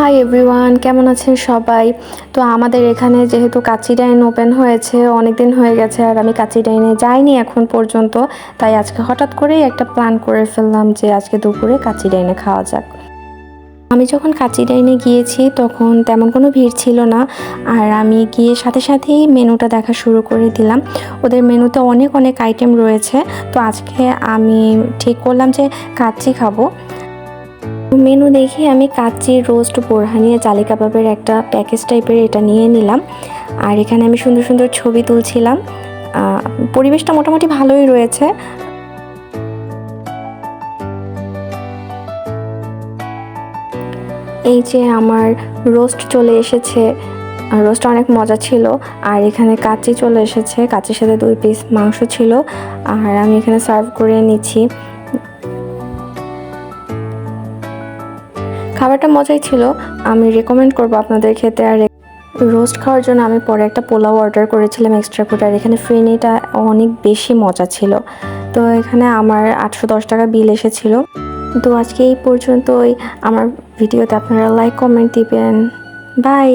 Hi everyone কেমন আছেন সবাই? তো আমাদের এখানে যেহেতু কাচি ডাইন ওপেন হয়েছে অনেক দিন হয়ে গেছে আর আমি কাচি ডাইনে যাইনি এখন পর্যন্ত। তাই আজকে হঠাৎ করেই একটা প্ল্যান করে ফেললাম যে আজকে দুপুরে কাচি ডাইনে খাওয়া যাক। আমি যখন কাচি ডাইনে গিয়েছি তখন তেমন কোনো ভিড় ছিল না আর আমি গিয়ে সাথে সাথেই মেনুটা দেখা শুরু করে দিলাম। ওদের মেনুতে অনেক অনেক আইটেম রয়েছে। তো আজকে আমি ঠিক করলাম যে কাচ্চি খাব। মেনু দেখে আমি কাচ্চি, রোস্ট বোরহানিয়া জালি কাবাবের একটা প্যাকেজ টাইপের এটা নিয়ে নিলাম। আর এখানে আমি সুন্দর সুন্দর ছবি তুলছিলাম। পরিবেশটা মোটামুটি ভালোই রয়েছে। এই যে আমার রোস্ট চলে এসেছে। রোস্টটা অনেক মজা ছিল। আর এখানে কাচ্চি চলে এসেছে। কাচ্চির সাথে দুই পিস মাংস ছিল। আর আমি এখানে সার্ভ করে নিচ্ছি। খাবারটা মজাই ছিল। আমি রেকমেন্ড করব আপনাদের খেতে আর রোস্ট খাওয়ার জন্য আমি পরে একটা পোলাও অর্ডার করেছিলাম এক্সট্রা করে আর এখানে ফ্রেনিটা অনেক বেশি মজা ছিল। তো এখানে আমার আটশো দশ টাকা বিল এসেছিল। তো আজকে এই পর্যন্তই। আমার ভিডিওতে আপনারা লাইক কমেন্ট দিবেন। বাই